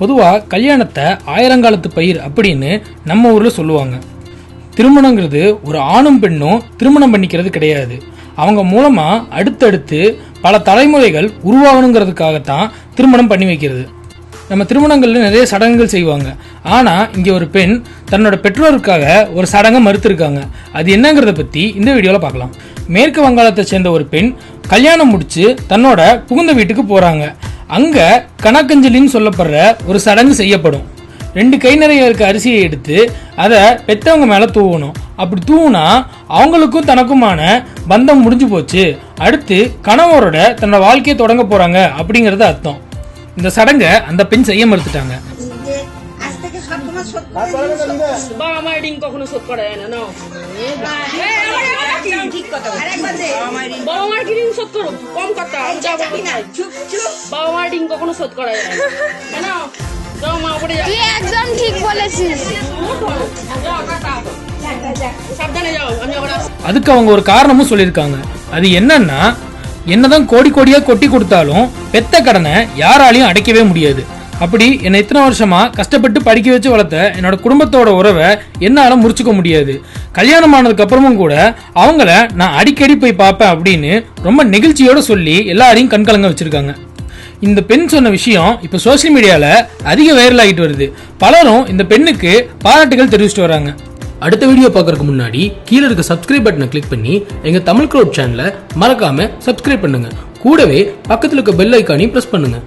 பொதுவாக கல்யாணத்தை ஆயிரங்காலத்து பயிர் அப்படின்னு நம்ம ஊரில் சொல்லுவாங்க. திருமணங்கிறது ஒரு ஆணும் பெண்ணும் திருமணம் பண்ணிக்கிறது கிடையாது. அவங்க மூலமாக அடுத்தடுத்து பல தலைமுறைகள் உருவாகணுங்கிறதுக்காகத்தான் திருமணம் பண்ணி வைக்கிறது. நம்ம திருமணங்களில் நிறைய சடங்குகள் செய்வாங்க. ஆனால் இங்கே ஒரு பெண் தன்னோட பெற்றோருக்காக ஒரு சடங்கை மறுத்துருக்காங்க. அது என்னங்கிறத பற்றி இந்த வீடியோவில் பார்க்கலாம். மேற்கு வங்காளத்தை சேர்ந்த ஒரு பெண் கல்யாணம் முடிச்சு தன்னோட புகுந்த வீட்டுக்கு போகிறாங்க அங்க கணக்கஞ்சலின்னு சொல்லப்படுற ஒரு சடங்கு செய்யப்படும் ரெண்டு கை நிறைய இருக்க அரிசியை எடுத்து அதை பெத்தவங்க மேல தூவணும் அப்படி தூவுனா அவங்களுக்கும் தனக்குமான பந்தம் முடிஞ்சு போச்சு அடுத்து கணவரோட தன்னோட வாழ்க்கையை தொடங்க போறாங்க அப்படிங்கறது அர்த்தம் இந்த சடங்கை அந்த பெண் செய்ய மறுத்துட்டாங்க যে আজ থেকে সব তোমার শোধ করে বাবা মায়ের ঋণ কখনো শোধ করা যায় না নাও ঠিক কথা আরেকবার দে বাবা মায়ের কি ঋণ শোধ করো কম কথা আমি যাবো কোথায়? চুপ চুপ বাবা মায়ের ঋণ কখনো শোধ করা যায় না নাও যাও মা উপরে যাও তুই একদম ঠিক বলেছিস যাও, টাটা। সাবধানে যাও আমি আবার আসছি அதுக்கு அவங்க ஒரு காரணமும் சொல்லியிருக்காங்க அது என்னன்னா என்னதான் கோடி கோடியா கொட்டி கொடுத்தாலும் பெத்த கடனை யாராலையும் அடைக்கவே முடியாது அப்படி என்னை இத்தனை வருஷமா கஷ்டப்பட்டு படிக்க வச்சு வளர்த்த என்னோட குடும்பத்தோட உறவை என்னால முறிச்சுக்க முடியாது. கல்யாணம் ஆனதுக்கு அப்புறமும் கூட அவங்கள நான் அடிக்கடி போய் பார்ப்பேன் அப்படின்னு ரொம்ப நெகிழ்ச்சியோட சொல்லி எல்லாரையும் கண்கலங்க வச்சிருக்காங்க. இந்த பெண் சொன்ன விஷயம் இப்ப சோஷியல் மீடியால அதிக வைரல் ஆகிட்டு வருது. பலரும் இந்த பெண்ணுக்கு பாராட்டுகள் தெரிவிச்சிட்டு வராங்க. அடுத்த வீடியோ பார்க்கறதுக்கு முன்னாடி கீழே இருக்க சப்ஸ்கிரைப் பட்டனை கிளிக் பண்ணி எங்க தமிழ் க்ரோட் சேனலை மறக்காம சப்ஸ்கிரைப் பண்ணுங்க. கூடவே பக்கத்தில் இருக்க பெல் ஐக்கானையும் ப்ரெஸ் பண்ணுங்க.